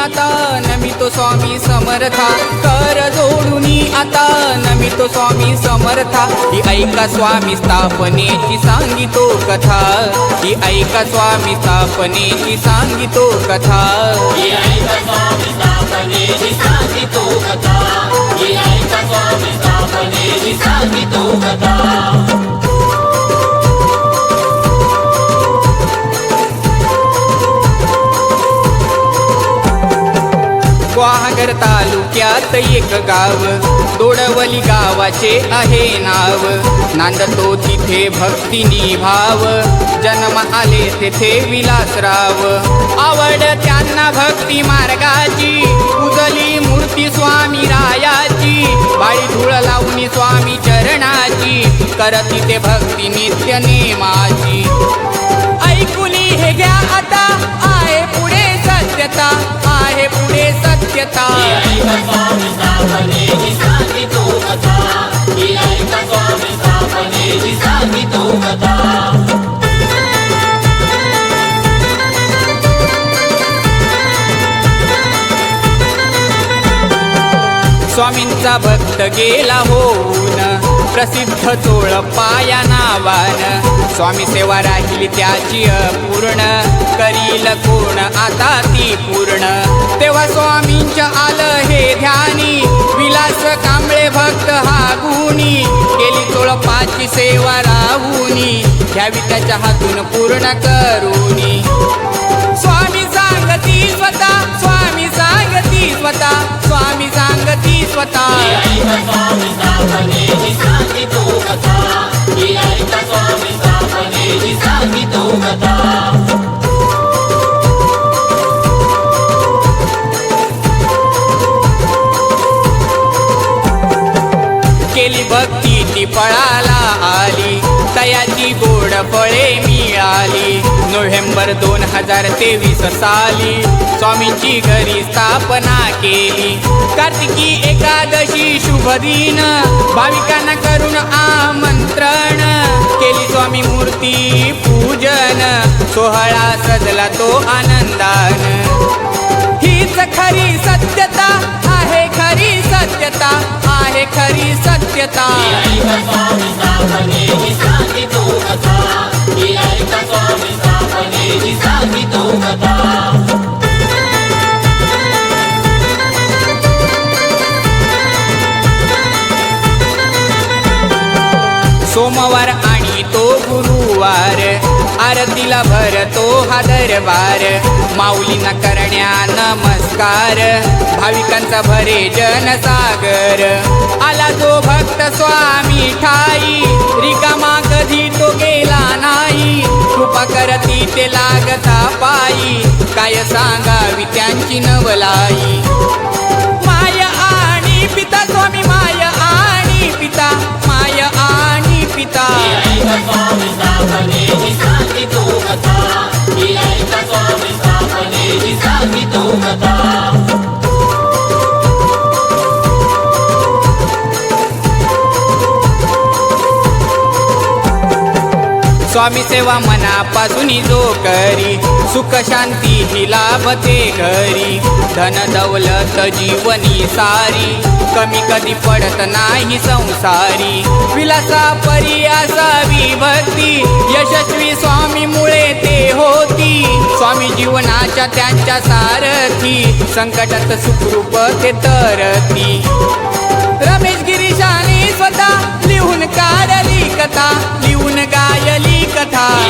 आता नमितो स्वामी समर्था. कर जोडूनी आता नमितो स्वामी समर्था. ही ऐका स्वामी स्थापनेची सांगितो कथा. ही ऐका स्वामी स्थापनेची सांगितो कथा. ये ऐका नगर तालुक्यात एक गाव. दोडवली गावाचे आहे नाव. नांदतो तिथे भक्तिनी भाव जन्म आले तेथे विलासराव आवड त्यांना भक्ती मार्गाची. उजली मूर्ती स्वामी रायाची. बाळी धूळ लावणी स्वामी चरणाची. करती ते भक्ती नित्य नेमाची. स्वामींचा भक्त गेला हो. प्रसिद्ध चोळ पाया नावान. स्वामी सेवा राहिली त्याची अपूर्ण. करील कोण आता ती पूर्ण. तेव्हा स्वामींच्या आलं हे ध्यानी. विलास कांबळे भक्त हा गुणी. केली चोळपाची सेवा राहुनी. घ्यावी त्याच्या हातून पूर्ण करुणी स्वामी सांगती स्वतः स्वामी सांगती स्वतः स्वामी सांगती स्वतः. केली भक्ती ती पळाला आली. तयाची गोड फळे मिळाली. नोव्हेंबर दोन हजार तेवीस साली स्वामींची घरी स्थापना केली. कार्तिकी एकादशी शुभ दिन भाविकांना करून आमंत्रण. केली स्वामी मूर्ती पूजन सोहळा सजला तो आनंदान. हीच खरी सत्यता आहे खरी सत्यता आहे खरी सत्यता. गुरुवार आरतीला भरतो हा दरबार. माऊलींना करण्या नमस्कार. भाविकांचा भरे जनसागर. आला तो भक्त स्वामी ठाई. रिकामा कधी तो गेला नाही. कृपा करती ते लागता पायी. काय सांगावी त्यांची नवलाई. माय आणि पिता स्वामी माय आणि पिता. पिता स्वामी स्वामी सेवा मनापासून जो करी सुख शांती ही लाभते घरी. धन दौलत जीवनी सारी. कमी कधी पडत नाही संसारी. विलासा परी असावी भक्ती यशस्वी स्वामी मुळे ते होती. स्वामी जीवनाच्या त्यांच्या सारथी. संकटात सुखरूप ते तरती. रमेश गिरीशाने स्वतः लिहून काढली कथा. लिहून गायली कथा.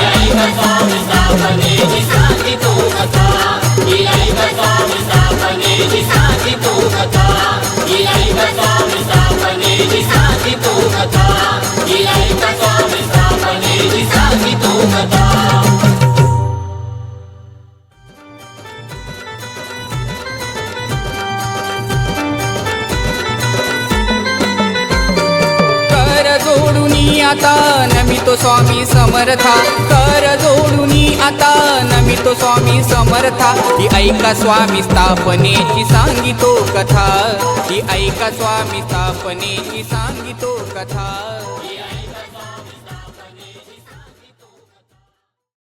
जोडूनी आता नमितो स्वामी समर्था. कर जोडूनी आता नमी तो स्वामी समर्था. ही ऐका स्वामी स्थापनेची सांगितो कथा. ही ऐका स्वामी स्थापनेची सांगितो कथा.